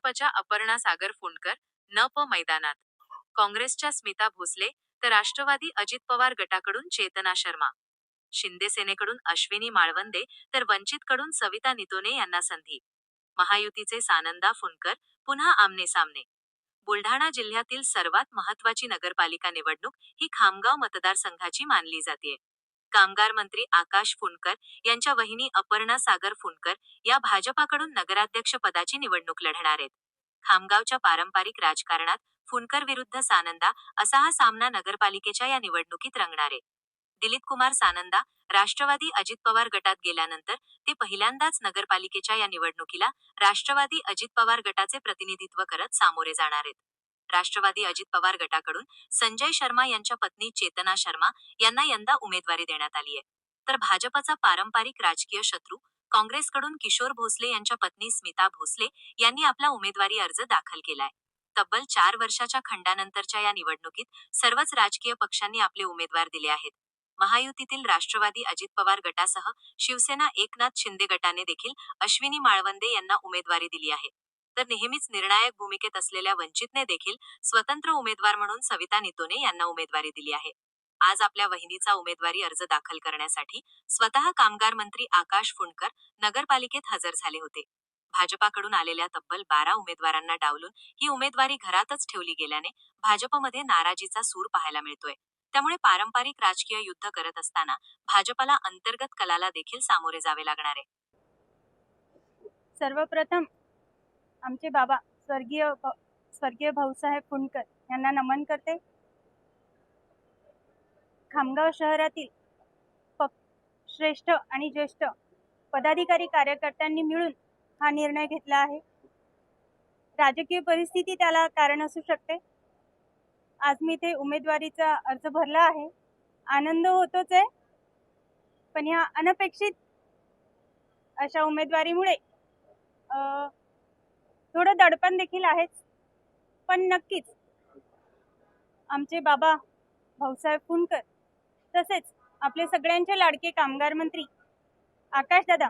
भाजपच्या अपर्णा सागर फुंडकर न प मैदानात. काँग्रेसच्या स्मिता भोसले तर राष्ट्रवादी अजित पवार गटाकडून चेतना शर्मा. शिंदे सेनेकडून अश्विनी माळवंदे तर वंचितकडून सविता नितोने यांना संधी. महायुतीचे सानंदा फुंडकर पुन्हा आमने सामने. बुलढाणा जिल्ह्यातील सर्वात महत्वाची नगरपालिका निवडणूक ही खामगाव मतदारसंघाची मानली जाते कामगार मंत्री आकाश फुंडकर यांच्या वहिनी अपर्णा सागर फुंडकर या भाजपाकडून नगराध्यक्ष पदाची निवडणूक लढणार आहेत. खामगावच्या पारंपरिक राजकारणात फुंडकर विरुद्ध सानंदा असा हा सामना नगरपालिकेच्या या निवडणुकीत रंगणार आहे. दिलीप कुमार सानंदा राष्ट्रवादी अजित पवार गटात गेल्यानंतर ते पहिल्यांदाच नगरपालिकेच्या या निवडणुकीला राष्ट्रवादी अजित पवार गटाचे प्रतिनिधित्व करत सामोरे जाणार आहेत. राष्ट्रवादी अजित पवार गटाकडून संजय शर्मा यांच्या पत्नी चेतना शर्मा यांना यंदा उमेदवारी देण्यात आली आहे. तर भाजपचा पारंपरिक राजकीय शत्रू काँग्रेसकडून किशोर भोसले यांच्या पत्नी स्मिता भोसले यांनी आपला उमेदवारी अर्ज दाखल केलाय. तब्बल चार वर्षाच्या खंडानंतरच्या या निवडणुकीत सर्वच राजकीय पक्षांनी आपले उमेदवार दिले आहेत. महायुतीतील राष्ट्रवादी अजित पवार गटासह शिवसेना एकनाथ शिंदे गटाने देखील अश्विनी माळवंदे यांना उमेदवारी दिली आहे. तर नेहमीच निर्णायक भूमिकेत असलेल्या वंचितने देखील स्वतंत्र उमेदवार म्हणून सविता नितोने यांना उमेदवारी दिली आहे. आज आपल्या वहिनीचा उमेदवारी अर्ज दाखल करण्यासाठी स्वतः कामगार मंत्री आकाश फुंडकर नगरपालिकेत हजर झाले होते. भाजपाकडून आलेल्या तब्बल बारा उमेदवारांना डावलून ही उमेदवारी घरातच ठेवली गेल्याने भाजपमध्ये नाराजीचा सूर पाहायला मिळतोय. त्यामुळे पारंपरिक राजकीय युद्ध करत असताना भाजपला अंतर्गत कलाला देखील सामोरे जावे लागणार आहे. सर्वप्रथम आमचे बाबा स्वर्गीय स्वर्गीय भाऊसाहेब फुंडकर यांना नमन करते. खामगाव शहरातील पक श्रेष्ठ आणि ज्येष्ठ पदाधिकारी कार्यकर्त्यांनी मिळून हा निर्णय घेतला आहे. राजकीय परिस्थिती त्याला कारण असू शकते. आज मी ते उमेदवारीचा अर्ज भरला आहे. आनंद होतोच आहे. पण ह्या अनपेक्षित अशा उमेदवारीमुळे थोडं दडपण देखील आहेच. पण नक्कीच. आमचे बाबा भाऊसाहेब फुंडकर तसेच आपले सगळ्यांचे लाडके कामगार मंत्री आकाशदादा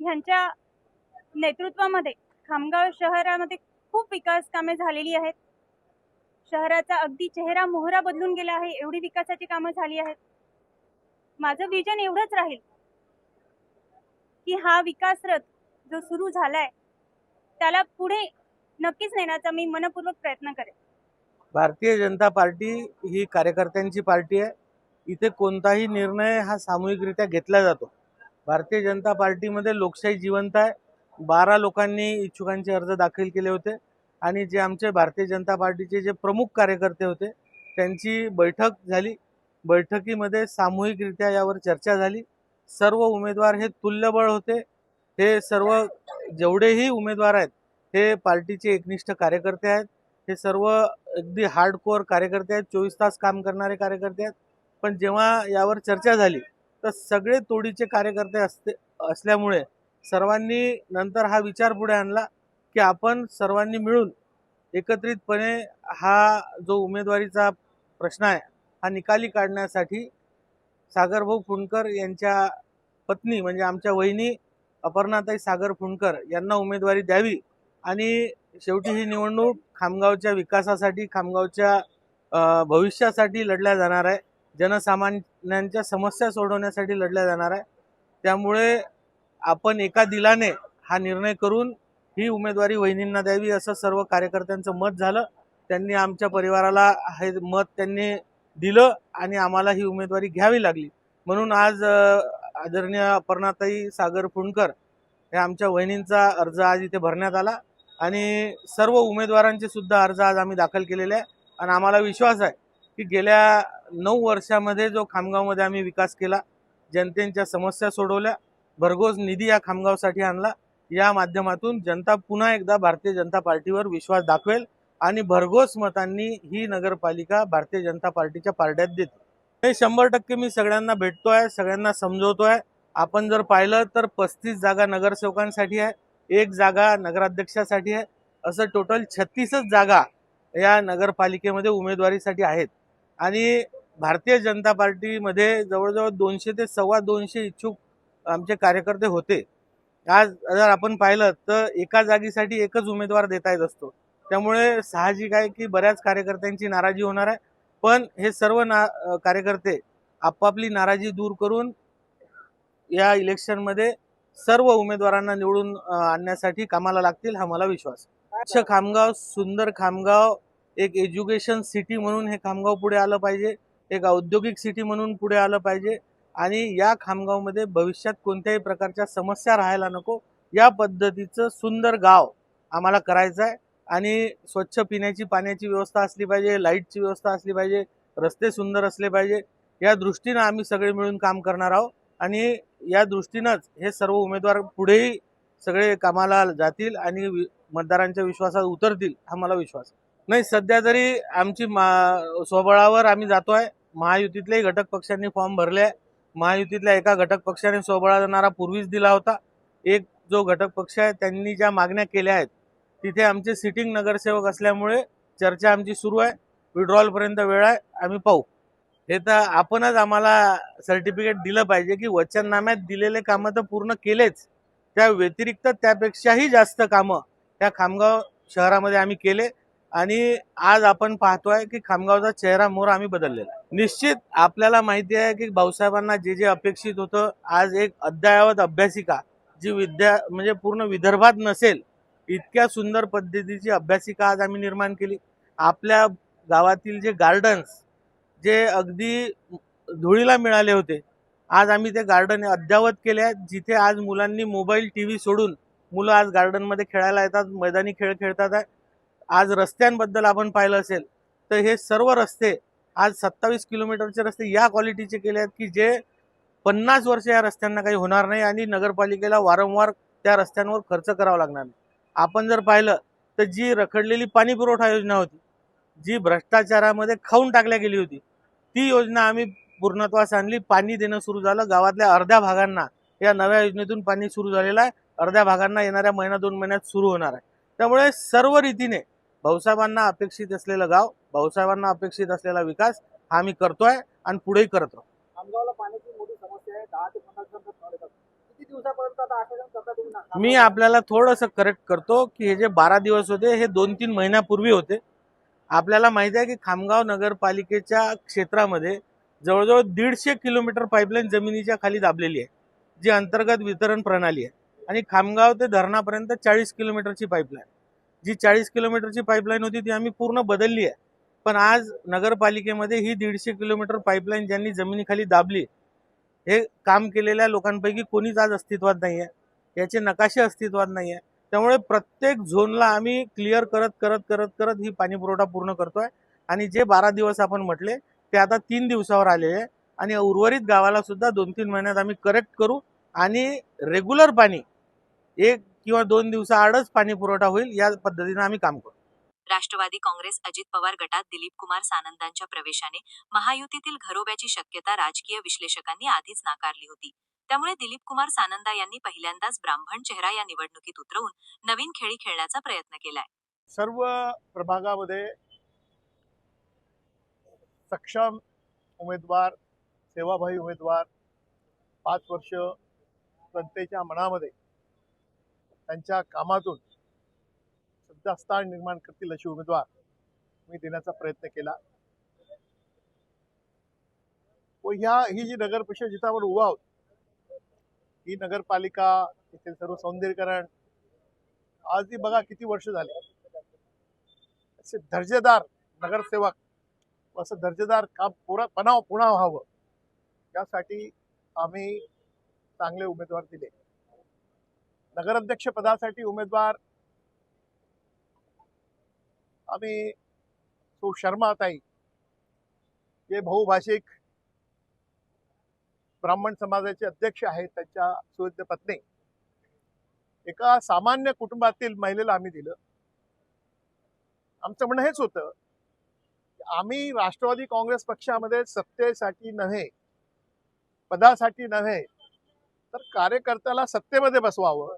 ह्यांच्या नेतृत्वामध्ये खामगाव शहरामध्ये खूप विकास कामे झालेली आहेत. शहराचा अगदी चेहरा मोहरा बदलून गेला आहे एवढी विकासाची कामं झाली आहेत. माझं विजन एवढंच राहील की हा विकास रथ जो सुरू झालाय त्याला पुढे नक्कीच नेण्याचा मी मनपूर्वक प्रयत्न करेन. भारतीय जनता पार्टी ही कार्यकर्त्यांची पार्टी आहे. इथे कोणताही निर्णय हा सामूहिकरित्या घेतला जातो. भारतीय जनता पार्टीमध्ये लोकशाही जिवंत आहे. बारा लोकांनी इच्छुकांचे अर्ज दाखल केले होते आणि जे आमचे भारतीय जनता पार्टीचे जे प्रमुख कार्यकर्ते होते त्यांची बैठक झाली. बैठकीमध्ये सामूहिकरित्या यावर चर्चा झाली. सर्व उमेदवार हे तुल्यबळ होते. हे सर्व जेवढेही उमेदवार आहेत हे पार्टीचे एकनिष्ठ कार्यकर्ते आहेत हे सर्व अगदी हार्डकोअर कार्यकर्ते आहेत चोवीस तास काम करणारे कार्यकर्ते आहेत. पण जेव्हा यावर चर्चा झाली तर सगळे तोडीचे कार्यकर्ते असते असल्यामुळे सर्वांनी नंतर हा विचार पुढे आणला की आपण सर्वांनी मिळून एकत्रितपणे हा जो उमेदवारीचा प्रश्न आहे हा निकाली काढण्यासाठी सागरभाऊ फुंडकर यांच्या पत्नी म्हणजे आमच्या वहिनी अपर्णाताई सागर फुंडकर यांना उमेदवारी द्यावी आणि शेवटी ही निवडणूक खामगावच्या विकासासाठी खामगावच्या भविष्यासाठी लढल्या जाणार आहे. जनसामान्यांच्या समस्या सोडवण्यासाठी लढल्या जाणार आहे. त्यामुळे आपण एका दिलाने हा निर्णय करून ही उमेदवारी वहिनींना द्यावी असं सर्व कार्यकर्त्यांचं मत झालं. त्यांनी आमच्या परिवाराला हे मत त्यांनी दिलं आणि आम्हाला ही उमेदवारी घ्यावी लागली. म्हणून आज आदरणीय अपर्णाताई सागर फुंडकर हे आमच्या वहिनींचा अर्ज आज इथे भरण्यात आला आणि सर्व उमेदवारांचे सुद्धा अर्ज आज आम्ही दाखल केलेले आहे. आणि आम्हाला विश्वास आहे की गेल्या नऊ वर्षामध्ये जो खामगावमध्ये आम्ही विकास केला जनतेच्या समस्या सोडवल्या भरघोस निधी या खामगावसाठी आणला या माध्यमातून जनता पुन्हा एकदा भारतीय जनता पार्टीवर विश्वास दाखवेल आणि भरघोस मतांनी ही नगरपालिका भारतीय जनता पार्टीच्या पारड्यात देते. हे शंभर टक्के मी सगळ्यांना भेटतोय सगळ्यांना समजवतोय. आपण जर पाहिलं तर पस्तीस जागा नगरसेवकांसाठी आहे एक जागा नगराध्यक्षासाठी आहे. असं टोटल छत्तीसच जागा या नगरपालिकेमध्ये उमेदवारीसाठी आहेत. आणि भारतीय जनता पार्टीमध्ये जवळजवळ दोनशे ते सव्वा दोनशे इच्छुक आमचे कार्यकर्ते होते. आज जर आपण पाहिलं तर एका जागेसाठी एकच उमेदवार देता येत असतो. त्यामुळे साहजिक आहे की बऱ्याच कार्यकर्त्यांची नाराजी होणार आहे. पण हे सर्व ना कार्यकर्ते आपापली नाराजी दूर करून या इलेक्शनमध्ये सर्व उमेदवारांना निवडून आणण्यासाठी कामाला लागतील हा मला विश्वास. स्वच्छ खामगाव सुंदर खामगाव एक एज्युकेशन सिटी म्हणून हे खामगाव पुढे आलं पाहिजे एक औद्योगिक सिटी म्हणून पुढे आलं पाहिजे आणि या खामगावमध्ये भविष्यात कोणत्याही प्रकारच्या समस्या राहायला नको. या पद्धतीचं सुंदर गाव आम्हाला करायचं आहे आणि स्वच्छ पिण्याची पाण्याची व्यवस्था असली पाहिजे लाईटची व्यवस्था असली पाहिजे रस्ते सुंदर असले पाहिजे या दृष्टीनं आम्ही सगळे मिळून काम करणार आहोत. आणि या दृष्टीनंच हे सर्व उमेदवार पुढेही सगळे कामाला जातील आणि वि- मतदारांच्या विश्वासात उतरतील हा मला विश्वास नाही सध्या तरी आमची मा स्वबळावर आम्ही जातोय महायुतीतल्याही घटक पक्षांनी फॉर्म भरले आहे. महायुतीतल्या एका घटक पक्षाने स्वबळा जाणारा पूर्वीच दिला होता. एक जो घटक पक्ष आहे त्यांनी ज्या मागण्या केल्या आहेत तिथे आमचे सिटिंग नगरसेवक असल्यामुळे चर्चा आमची सुरू आहे. विड्रॉलपर्यंत वेळ आहे. आम्ही पाहू. हे तर आपणच आम्हाला सर्टिफिकेट दिलं पाहिजे की वचननाम्यात दिलेले कामं तर पूर्ण केलेच. त्या व्यतिरिक्त त्यापेक्षाही जास्त कामं त्या खामगाव शहरामध्ये आम्ही केले. आणि आज आपण पाहतोय की खामगावचा चेहरा मोर आम्ही बदललेला आहे. निश्चित आपल्याला माहिती आहे की भाऊसाहेबांना जे जे अपेक्षित होतं आज एक अद्ययावत अभ्यासिका जी विद्या म्हणजे पूर्ण विदर्भात नसेल इतक्या सुंदर पद्धतीची अभ्यासिका आज आम्ही निर्माण केली. आपल्या गावातील जे गार्डन्स जे अगदी धुळीला मिळाले होते आज आम्ही ते गार्डन अद्यावत केले आहेत जिथे आज मुलांनी मोबाईल टी व्ही सोडून मुलं आज गार्डनमध्ये खेळायला येतात मैदानी खेळ खेळतात. आहे आज रस्त्यांबद्दल आपण पाहिलं असेल तर हे सर्व रस्ते आज सत्तावीस किलोमीटरचे रस्ते या क्वालिटीचे केले आहेत की जे पन्नास वर्ष या रस्त्यांना काही होणार नाही आणि नगरपालिकेला वारंवार त्या रस्त्यांवर खर्च करावा लागणार नाही. आपण जर पाहिलं तर जी रखडलेली पाणी पुरवठा योजना होती जी भ्रष्टाचारामध्ये खाऊन टाकल्या गेली होती ती योजना आम्ही पूर्णत्वास आणली. पाणी देणं सुरू झालं. गावातल्या अर्ध्या भागांना या नव्या योजनेतून पाणी सुरू झालेलं आहे. अर्ध्या भागांना येणाऱ्या महिना दोन महिन्यात सुरू होणार आहे. त्यामुळे सर्व रीतीने भाऊसाहेबांना अपेक्षित असलेलं गाव भाऊसाहेबांना अपेक्षित असलेला विकास हा आम्ही करतोय आणि पुढेही करत राहू. पाण्याची मोठी समस्या आहे. दहा ते पंधरा मी आपल्याला थोडंसं करेक्ट करतो की हे जे बारा दिवस होते हे दोन तीन महिन्यापूर्वी होते. आपल्याला माहिती आहे की खामगाव नगरपालिकेच्या क्षेत्रामध्ये जवळजवळ दीडशे किलोमीटर पाईपलाईन जमिनीच्या खाली दाबलेली आहे जी अंतर्गत वितरण प्रणाली आहे. आणि खामगाव ते धरणापर्यंत चाळीस किलोमीटरची पाईपलाईन जी चाळीस किलोमीटरची पाईपलाईन होती ती आम्ही पूर्ण बदलली आहे. पण आज नगरपालिकेमध्ये ही दीडशे किलोमीटर पाईपलाईन ज्यांनी जमिनीखाली दाबली हे काम केलेल्या लोकांपैकी कोणीच आज अस्तित्वात नाही आहे याचे नकाशे अस्तित्वात नाही आहे त्यामुळे प्रत्येक झोनला आम्ही क्लिअर करत करत करत करत ही पाणी पुरवठा पूर्ण करतोय. आणि जे बारा दिवस आपण म्हटले ते आता तीन दिवसावर आलेले आहे. आणि उर्वरित गावाला सुद्धा दोन तीन महिन्यात आम्ही करेक्ट करू. आणि रेग्युलर पाणी एक किंवा दोन दिवसाआडच पाणी पुरवठा होईल या पद्धतीनं आम्ही काम करू. राष्ट्रवादी काँग्रेस अजित पवार गटात दिलीप कुमार सानंदांच्या प्रवेशाने महायुतीतील घरोब्याची शक्यता राजकीय विश्लेषकांनी आधीच नाकारली होती. त्यामुळे दिलीप कुमार सानंदा यांनी पहिल्यांदाच ब्राह्मण चेहरा या निवडणुकीत उतरवून नवीन खेळी खेळण्याचा प्रयत्न केलाय. सर्व प्रभागामध्ये सक्षम उमेदवार सेवाभावी उमेदवार पाच वर्ष जनतेच्या मनामध्ये त्यांच्या कामातून श्रद्धास्थान निर्माण करतील असे उमेदवार मी देण्याचा प्रयत्न केला. व ह्या ही जी नगर परिषद जिथं आपण उभा आहोत ही नगरपालिका येथील सर्व सौंदर्यीकरण आजही बघा किती वर्ष झाली. असे दर्जेदार नगरसेवक असं दर्जेदार काम पुरा पुन्हा पुन्हा व्हावं यासाठी आम्ही चांगले उमेदवार दिले. नगराध्यक्ष पदासाठी उमेदवार आम्ही सौ शर्माताई जे बहुभाषिक ब्राह्मण समाजाचे अध्यक्ष आहेत त्यांच्या सुविद्य पत्नी एका सामान्य कुटुंबातील महिलेला आम्ही दिलं. आमचं म्हणणं हेच होतं आम्ही राष्ट्रवादी काँग्रेस पक्षामध्ये सत्तेसाठी नव्हे पदासाठी नव्हे तर कार्यकर्त्याला सत्तेमध्ये बसवावं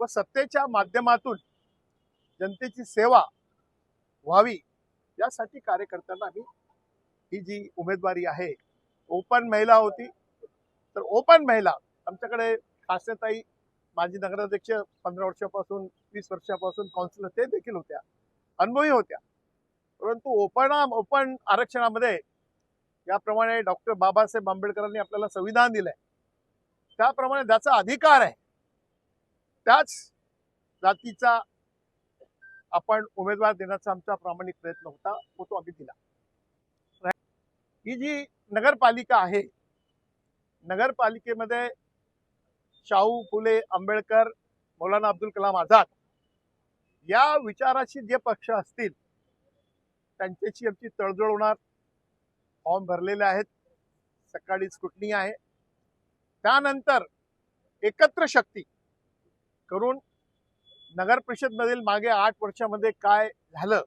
व सत्तेच्या माध्यमातून जनतेची सेवा व्हावी. यासाठी कार्यकर्त्यांना आम्ही ही जी उमेदवारी आहे ओपन महिला होती. तर ओपन महिला आमच्याकडे खासनेताई माजी नगराध्यक्ष पंधरा वर्षापासून वीस वर्षापासून काउन्सिलर ते देखील होत्या. अनुभवी होत्या. परंतु ओपन ओपन आरक्षणामध्ये याप्रमाणे डॉक्टर बाबासाहेब आंबेडकरांनी आपल्याला संविधान दिलंय. त्याप्रमाणे ज्याचा अधिकार आहे त्याच जातीचा आपण उमेदवार देण्याचा आमचा प्रामाणिक प्रयत्न होता व तो आम्ही दिला. ही जी नगरपालिका आहे नगरपालिकेमध्ये शाहू फुले आंबेडकर मौलाना अब्दुल कलाम आझाद या विचाराशी जे पक्ष असतील त्यांच्याशी आमची तडजोड होणार. फॉर्म भरलेले आहेत. सकाळी स्क्रुटनी आहे. त्यानंतर एकत्र शक्ती करून नगर परिषदमधील मागे आठ वर्षामध्ये काय झालं?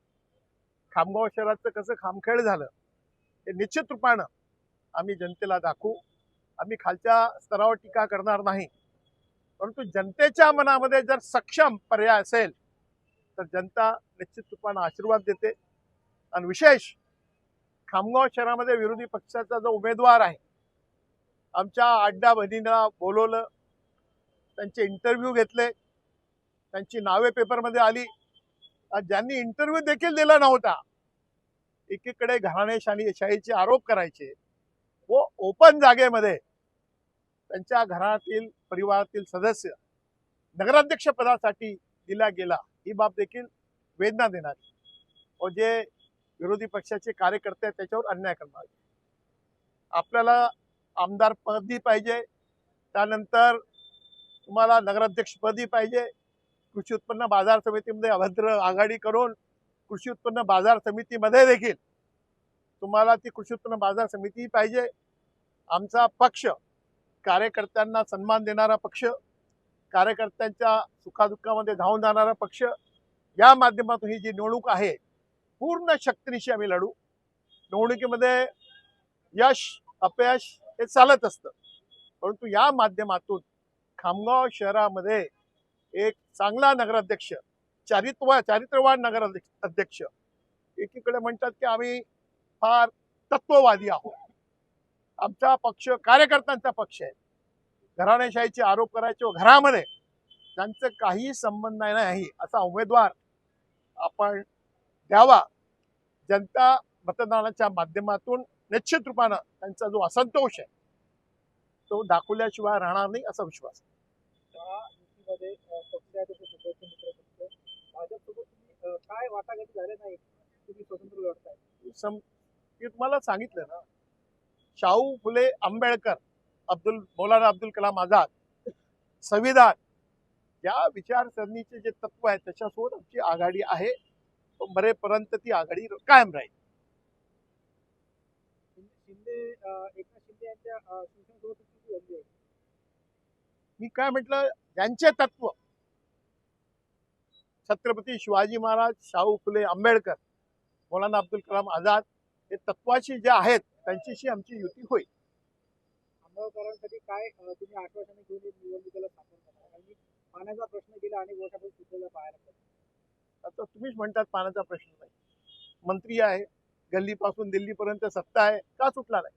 खामगाव शहराचं कसं खामखेड झालं? हे निश्चित रूपानं आम्ही जनतेला दाखवू. आम्ही खालच्या स्तरावर टीका करणार नाही. परंतु जनतेच्या मनामध्ये जर सक्षम पर्याय असेल तर जनता निश्चित रूपानं आशीर्वाद देते. आणि विशेष खामगाव शहरामध्ये विरोधी पक्षाचा जो उमेदवार आहे आमच्या आड्डा बहिणींना बोलवलं त्यांचे इंटरव्ह्यू घेतले. त्यांची नावे पेपरमध्ये आली. ज्यांनी इंटरव्ह्यू देखील दिला नव्हता. एकीकडे घराणेशाही शाहीचे आरोप करायचे. व ओपन जागेमध्ये त्यांच्या घरातील परिवारातील सदस्य नगराध्यक्ष पदासाठी दिला गेला. ही बाब देखील वेदना देणारी. व जे विरोधी पक्षाचे कार्यकर्ते आहेत त्याच्यावर अन्याय करणार. आपल्याला आमदार पदही पाहिजे. त्यानंतर तुम्हाला नगराध्यक्ष पदही पाहिजे. कृषी उत्पन्न बाजार समितीमध्ये अभद्र आघाडी करून कृषी उत्पन्न बाजार समितीमध्ये देखील तुम्हाला ती कृषी उत्पन्न बाजार समिती पाहिजे. आमचा पक्ष कार्यकर्त्यांना सन्मान देणारा पक्ष कार्यकर्त्यांच्या सुखादुःखामध्ये धावून जाणारा पक्ष या माध्यमातून ही जी निवडणूक आहे पूर्ण शक्तीनिशी आम्ही लढू. निवडणुकीमध्ये यश अपयश हे चालत असतं. परंतु या माध्यमातून खामगाव शहरामध्ये एक चांगला नगराध्यक्ष चारित्व चारित्र्यवान नगर अध्यक्ष. एकीकडे म्हणतात की आम्ही फार तत्ववादी आहोत. आमचा पक्ष कार्यकर्त्यांचा पक्ष आहे. घराणेशाहीचे आरोप करायचे व घरामध्ये त्यांचं काही संबंध नाही असा उमेदवार आपण द्यावा. जनता मतदानाच्या माध्यमातून निश्चित रूपानं त्यांचा जो असंतोष आहे तो दाखवल्याशिवाय राहणार नाही असा विश्वास आहे. मित्र पक्ष भाजपसोबत तुम्ही काय वाटाघाटी झाल्या नाही तुम्ही स्वतंत्र लढताय सम मी तुम्हाला सांगितलं ना. शाहू फुले आंबेडकर अब्दुल मौलाना अब्दुल कलाम आझाद संविधान या विचारसरणीचे जे तत्व आहे त्याच्यासोबत आमची आघाडी आहे. पण बरेपर्यंत ती आघाडी कायम राहील. मी काय म्हटलं? ज्यांचे तत्व. छत्रपती शिवाजी महाराज शाहू फुले आंबेडकर मौलाना अब्दुल कलाम आझाद हे तत्वाशी जे आहेत त्यांच्याशी आमची युती होईल. आंबेडकरांसाठी काय तुम्ही आश्वासने घेऊन या निवडणुकीला सामोरं जाणार कारण की पाण्याचा प्रश्न गेला अनेक वर्षापासून सुटलेला पाहायला मिळतो. आता तुम्हीच म्हणतात पाण्याचा प्रश्न नाही. मंत्री आहे गल्लीपासून दिल्लीपर्यंत सत्ता आहे का सुटला नाही?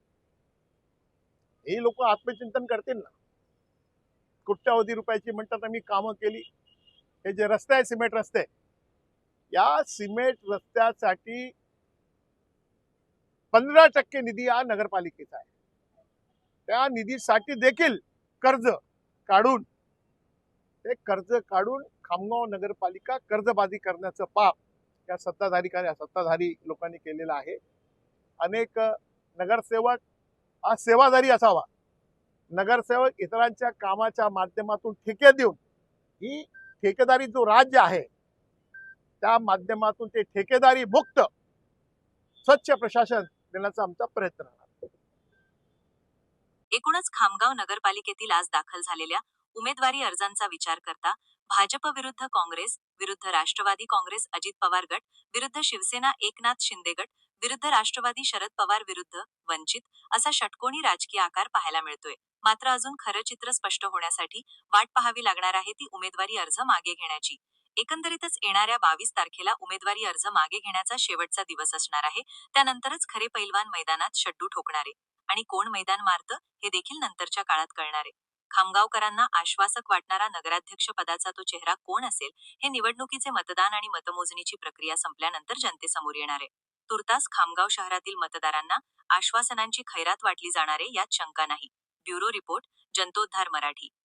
हे लोक आत्मचिंतन करतील ना. कोट्यावधी रुपयाची म्हणतात आम्ही कामं केली. हे जे रस्ते आहे सिमेंट रस्ते या सिमेंट रस्त्यासाठी पंधरा टक्के निधी हा नगरपालिकेचा आहे. त्या निधीसाठी देखील कर्ज काढून ते कर्ज काढून खामगाव नगरपालिका कर्जबाजी करण्याचं पाप या सत्ताधारी सत्ताधारी लोकांनी केलेलं आहे. अनेक नगरसेवक हा सेवाधारी असावा. नगरसेवक इतरांच्या कामाच्या माध्यमातून ठेके देऊन ही ठेकेदारी जो राज्य आहे त्या माध्यमातून ते ठेकेदारी मुक्त स्वच्छ प्रशासन देण्याचा आमचा प्रयत्न राहणार. एकूणच खामगाव नगरपालिकेतील आज दाखल झालेल्या उमेदवारी अर्जांचा विचार करता भाजप विरुद्ध काँग्रेस विरुद्ध राष्ट्रवादी काँग्रेस अजित पवार गट विरुद्ध शिवसेना एकनाथ शिंदे गट विरुद्ध राष्ट्रवादी शरद पवार विरुद्ध वंचित असा षटकोनी राजकीय आकार पाहायला मिळतोय. मात्र अजून खरं चित्र स्पष्ट होण्यासाठी वाट पाहावी लागणार आहे ती उमेदवारी अर्ज मागे घेण्याची. एकंदरीतच येणाऱ्या बावीस तारखेला उमेदवारी अर्ज मागे घेण्याचा शेवटचा दिवस असणार आहे. त्यानंतरच खरे पैलवान मैदानात शड्डू ठोकणारे आणि कोण मैदान मारतं हे देखील नंतरच्या काळात कळणारे. खामगावकरांना आश्वासक वाटणारा नगराध्यक्ष पदाचा तो चेहरा कोण असेल हे निवडणुकीचे मतदान आणि मतमोजणीची प्रक्रिया संपल्यानंतर जनतेसमोर येणार आहे. तुर्तास खामगाव शहरातील मतदारांना आश्वासनांची खैरात वाटली जाणारे यात शंका नाही. Bureau report Jantoddhar Marathi.